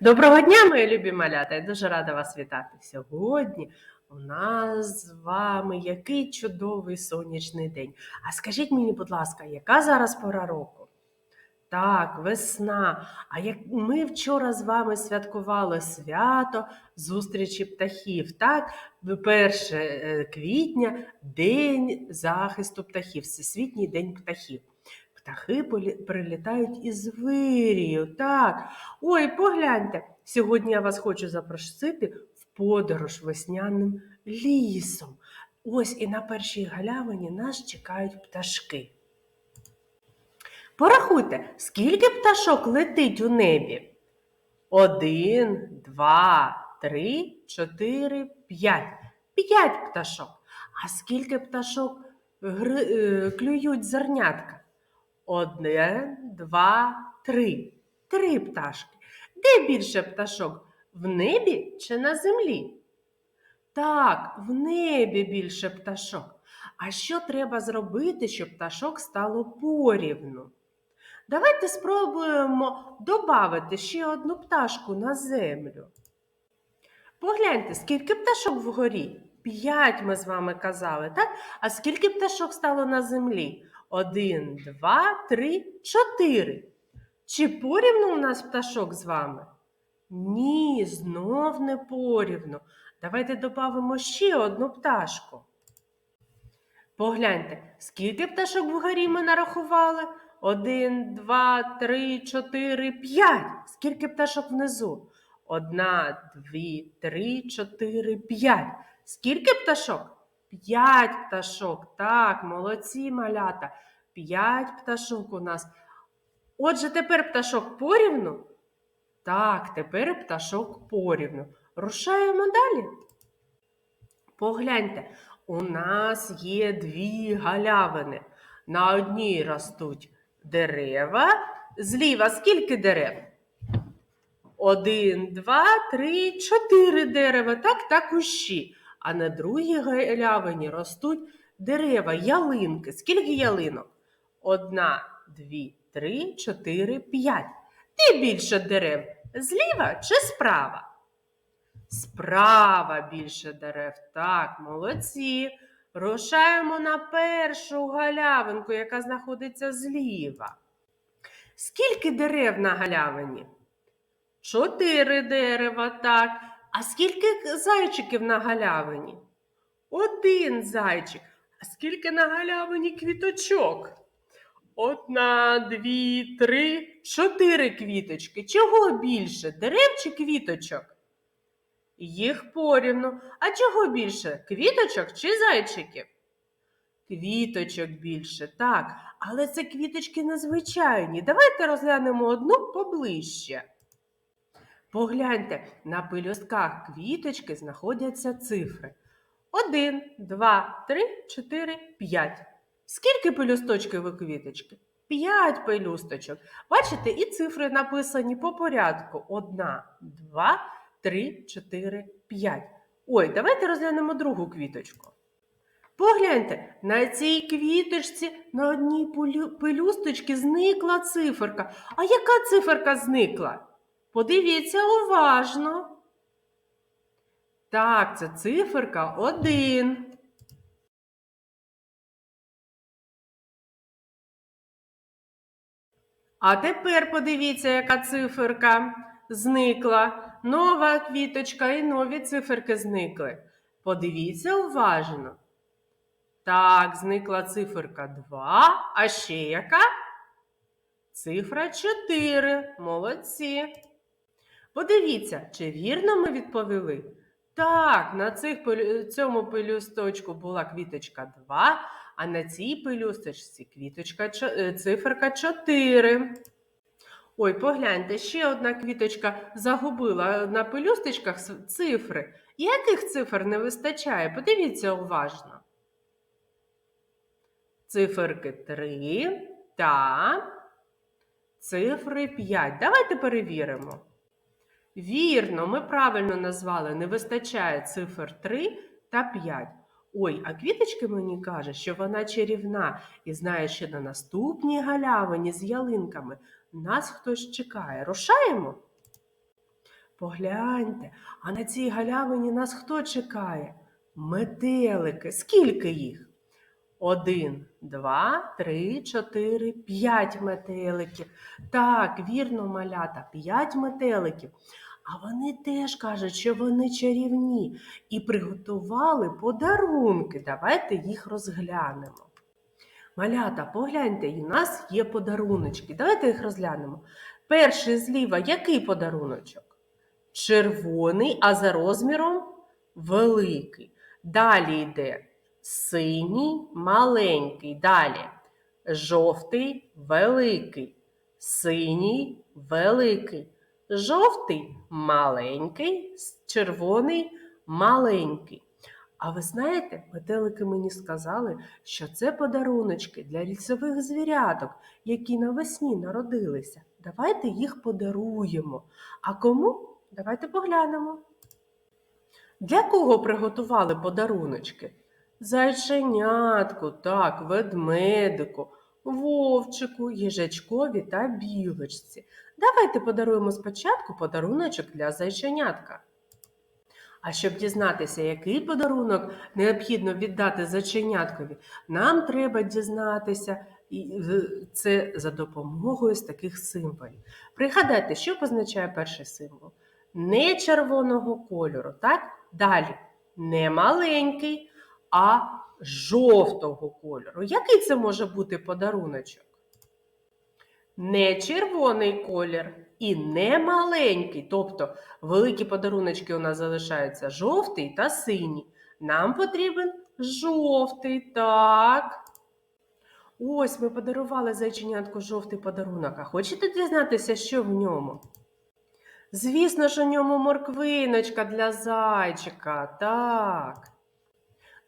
Доброго дня, мої любі малята! Я дуже рада вас вітати. Сьогодні у нас з вами який чудовий сонячний день. А скажіть мені, будь ласка, яка зараз пора року? Так, весна. А як ми вчора з вами святкували свято зустрічі птахів, так? 1 квітня День захисту птахів, Всесвітній день птахів. Птахи прилітають із вирію. Так. Ой, погляньте, сьогодні я вас хочу запросити в подорож весняним лісом. Ось і на першій галявині нас чекають пташки. Порахуйте, скільки пташок летить у небі? Один, два, три, чотири, п'ять. П'ять пташок. А скільки пташок гри- е, клюють зернятка? Один, два, три. Три пташки. Де більше пташок? В небі чи на землі? Так, в небі більше пташок. А що треба зробити, щоб пташок стало порівну? Давайте спробуємо додати ще одну пташку на землю. Погляньте, скільки пташок вгорі? П'ять ми з вами казали, так? А скільки пташок стало на землі? Один, два, три, чотири. Чи порівну у нас пташок з вами? Ні, знов не порівну. Давайте додамо ще одну пташку. Погляньте, скільки пташок вгорі ми нарахували? Один, два, три, чотири, п'ять. Скільки пташок внизу? Одна, дві, три, чотири, п'ять. Скільки пташок? П'ять пташок. Так, молодці малята. П'ять пташок у нас. Отже, тепер пташок порівну? Так, тепер пташок порівну. Рушаємо далі. Погляньте, у нас є дві галявини. На одній ростуть дерева. Зліва скільки дерев? Один, два, три, чотири дерева. Так, так кущі. А на другій галявині ростуть дерева, ялинки. Скільки ялинок? Одна, дві, три, чотири, п'ять. Де більше дерев? Зліва чи справа? Справа більше дерев. Так, молодці. Рушаємо на першу галявинку, яка знаходиться зліва. Скільки дерев на галявині? Чотири дерева, так. А скільки зайчиків на галявині? Один зайчик. А скільки на галявині квіточок? Одна, дві, три, чотири квіточки. Чого більше? Дерев чи квіточок? Їх порівну. А чого більше? Квіточок чи зайчиків? Квіточок більше, так. Але це квіточки незвичайні. Давайте розглянемо одну поближче. Погляньте, на пелюстках квіточки знаходяться цифри. Один, два, три, чотири, п'ять. Скільки пелюсточків у квіточки? П'ять пелюсточок. Бачите, і цифри написані по порядку. Одна, два, три, чотири, п'ять. Ой, давайте розглянемо другу квіточку. Погляньте, на цій квіточці на одній пелюсточці зникла циферка. А яка циферка зникла? Подивіться уважно. Так, це циферка один. А тепер подивіться, яка циферка зникла. Нова квіточка і нові циферки зникли. Подивіться уважно. Так, зникла циферка 2. А ще яка? Цифра 4. Молодці. Подивіться, чи вірно ми відповіли? Так, на цих, цьому пелюсточку була квіточка 2, а на цій пелюсточці квіточка, е, циферка 4. Ой, погляньте, ще одна квіточка загубила на пелюсточках цифри. Яких цифр не вистачає? Подивіться уважно. Циферки 3 та цифри 5. Давайте перевіримо. Вірно, ми правильно назвали, не вистачає цифр 3 та 5. Ой, а квіточки мені каже, що вона чарівна і знає, що на наступній галявині з ялинками нас хтось чекає. Рушаємо? Погляньте, а на цій галявині нас хто чекає? Метелики. Скільки їх? Один, два, три, чотири, п'ять метеликів. Так, вірно, малята, п'ять метеликів. А вони теж кажуть, що вони чарівні і приготували подарунки. Давайте їх розглянемо. Малята, погляньте, і у нас є подаруночки. Давайте їх розглянемо. Перший зліва який подаруночок? Червоний, а за розміром великий. Далі йде синій, маленький. Далі жовтий, великий, синій, великий, жовтий, маленький, червоний, маленький. А ви знаєте, метелики мені сказали, що це подаруночки для лісових звіряток, які навесні народилися. Давайте їх подаруємо. А кому? Давайте поглянемо. Для кого приготували подаруночки? Зайченятку, так, ведмедику, вовчику, їжачкові та білочці. Давайте подаруємо спочатку подаруночок для зайченятка. А щоб дізнатися, який подарунок необхідно віддати зайченяткові, нам треба дізнатися це за допомогою з таких символів. Пригадайте, що позначає перший символ? Не червоного кольору, так? Далі не маленький, а жовтого кольору. Який це може бути подаруночок? Не червоний колір і не маленький. Тобто великі подаруночки у нас залишаються жовтий та синій. Нам потрібен жовтий, так. Ось ми подарували зайченятку жовтий подарунок. А хочете дізнатися, що в ньому? Звісно ж, у ньому морквиночка для зайчика. Так.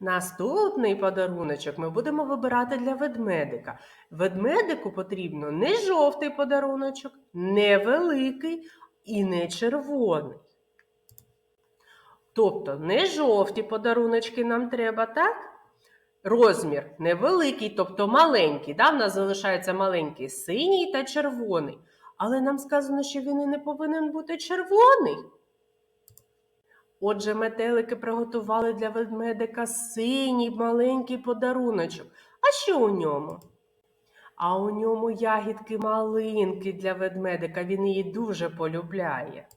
Наступний подаруночок ми будемо вибирати для ведмедика. Ведмедику потрібно не жовтий подаруночок, не великий і не червоний. Тобто не жовті подаруночки нам треба, так? Розмір невеликий, тобто маленький. Да? В нас залишається маленький синій та червоний. Але нам сказано, що він і не повинен бути червоний. Отже, метелики приготували для ведмедика синій маленький подаруночок. А що у ньому? А у ньому ягідки малинки для ведмедика, він її дуже полюбляє.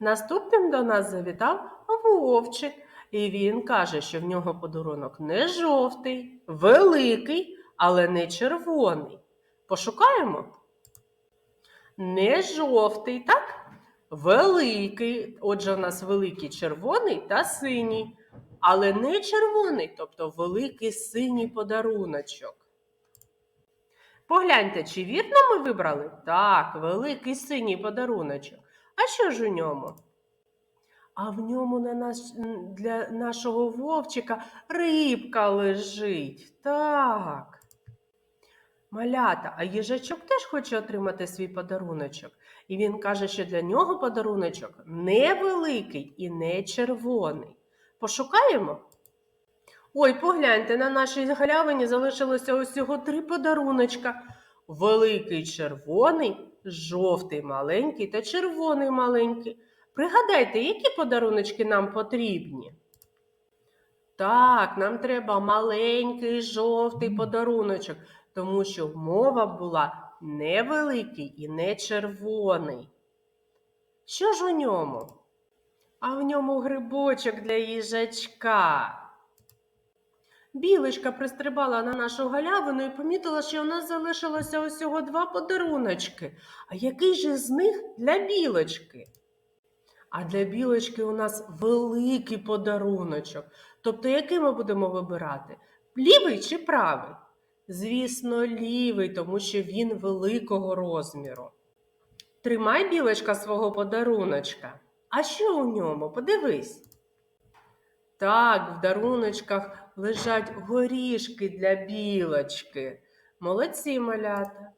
Наступним до нас завітав вовчик, і він каже, що в нього подарунок не жовтий, великий, але не червоний. Пошукаємо? Не жовтий, так? Великий. Отже, у нас великий червоний та синій. Але не червоний, тобто великий синій подаруночок. Погляньте, чи вірно ми вибрали? Так, великий синій подаруночок. А що ж у ньому? А в ньому на нас, для нашого вовчика рибка лежить. Так. Малята, а їжачок теж хоче отримати свій подаруночок. І він каже, що для нього подаруночок невеликий і не червоний. Пошукаємо? Ой, погляньте, на нашій галявині залишилося усього три подаруночка. Великий червоний, жовтий маленький та червоний маленький. Пригадайте, які подаруночки нам потрібні? Так, нам треба маленький жовтий подаруночок, тому що мова була не великий і не червоний. Що ж у ньому? А в ньому грибочок для їжачка. Білочка пристрибала на нашу галявину і помітила, що у нас залишилося усього два подаруночки. А який же з них для білочки? А для білочки у нас великий подаруночок. Тобто, який ми будемо вибирати? Лівий чи правий? Звісно, лівий, тому що він великого розміру. Тримай білочка свого подаруночка. А що у ньому? Подивись. Так, в даруночках лежать горішки для білочки. Молодці малята.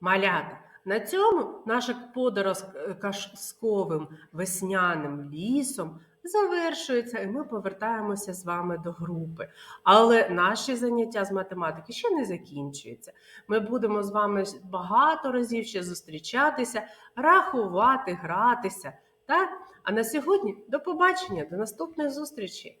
Малята, на цьому наша подорож е, казковим весняним лісом завершується, і ми повертаємося з вами до групи. Але наші заняття з математики ще не закінчуються. Ми будемо з вами багато разів ще зустрічатися, рахувати, гратися. Так? А на сьогодні до побачення, до наступної зустрічі!